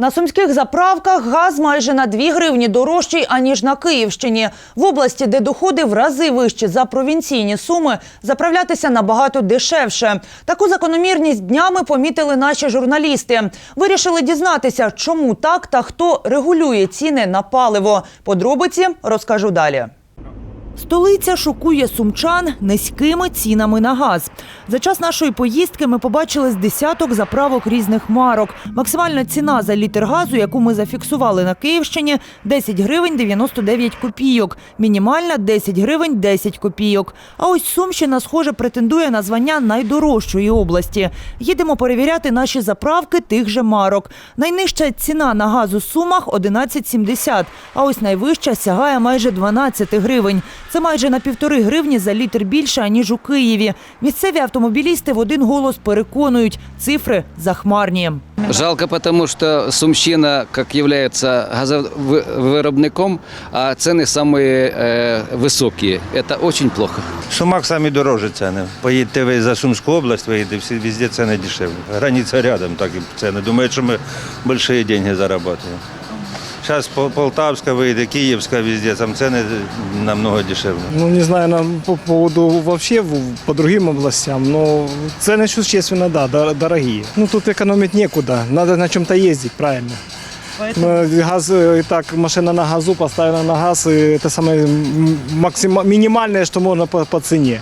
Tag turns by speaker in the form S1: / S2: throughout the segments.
S1: На сумських заправках газ майже на 2 гривні дорожчий, аніж на Київщині. В області, де доходи в рази вищі за провінційні суми, заправлятися набагато дешевше. Таку закономірність днями помітили наші журналісти. Вирішили дізнатися, чому так та хто регулює ціни на паливо. Подробиці розкажу далі. Столиця шокує сумчан низькими цінами на газ. За час нашої поїздки ми побачили з десяток заправок різних марок. Максимальна ціна за літр газу, яку ми зафіксували на Київщині, 10 гривень 99 копійок. Мінімальна 10 гривень 10 копійок. А ось Сумщина, схоже, претендує на звання найдорожчої області. Їдемо перевіряти наші заправки тих же марок. Найнижча ціна на газ у Сумах 11,70, а ось найвища сягає майже 12 гривень. Це майже на півтори гривні за літр більше, аніж у Києві. Місцеві автомобілісти в один голос переконують, цифри захмарні.
S2: Жалко, потому что Сумщина, как является газовыробником, а цены самые э, высокие. Это очень плохо.
S3: В Сумах самі дорожчі ціни. Поїдьте ви за Сумську область, виїдете, всі везде ціни дешевле. Границя рядом, так і ціни. Думають, що ми великі гроші заробляємо. Зараз Полтавська вийде, Київська, везде, там ціни намного дешевле.
S4: Ну, не знаю, на, по поводу вообще в- по другим областям, но цены существенно, да, дор- дорогие. Ну, тут экономить некуда, надо на чем-то ездить, правильно. Ну, Газ, э, и так, машина на газу, поставлена на газ, и это самое м, максима- минимальное, что можно по, по цене.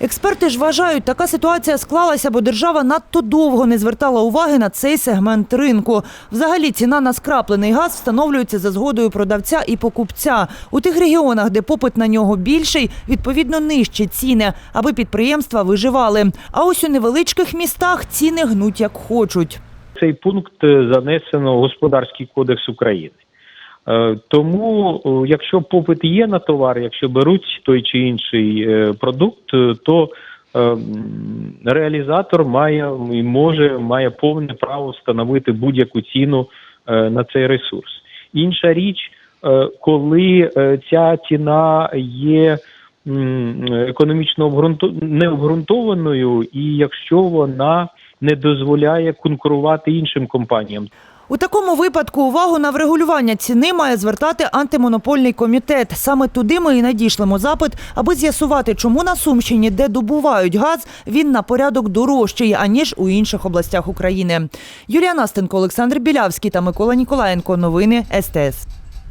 S1: Експерти ж вважають, така ситуація склалася, бо держава надто довго не звертала уваги на цей сегмент ринку. Взагалі ціна на скраплений газ встановлюється за згодою продавця і покупця. У тих регіонах, де попит на нього більший, відповідно нижчі ціни, аби підприємства виживали. А ось у невеличких містах ціни гнуть як хочуть.
S5: Цей пункт е, занесено в Господарський кодекс України. Е, Тому, е, якщо попит є на товар, якщо беруть той чи інший е, продукт, то реалізатор має і може має повне право встановити будь-яку ціну на цей ресурс. Інша річ, коли ця ціна є економічно обґрунту- необґрунтованою, і якщо вона не дозволяє конкурувати іншим компаніям.
S1: У такому випадку увагу на врегулювання ціни має звертати антимонопольний комітет. Саме туди ми і надішлемо запит, аби з'ясувати, чому на Сумщині, де добувають газ, він на порядок дорожчий, аніж у інших областях України. Юлія Настенко, Олександр Білявський та Микола Ніколаєнко. Новини СТС.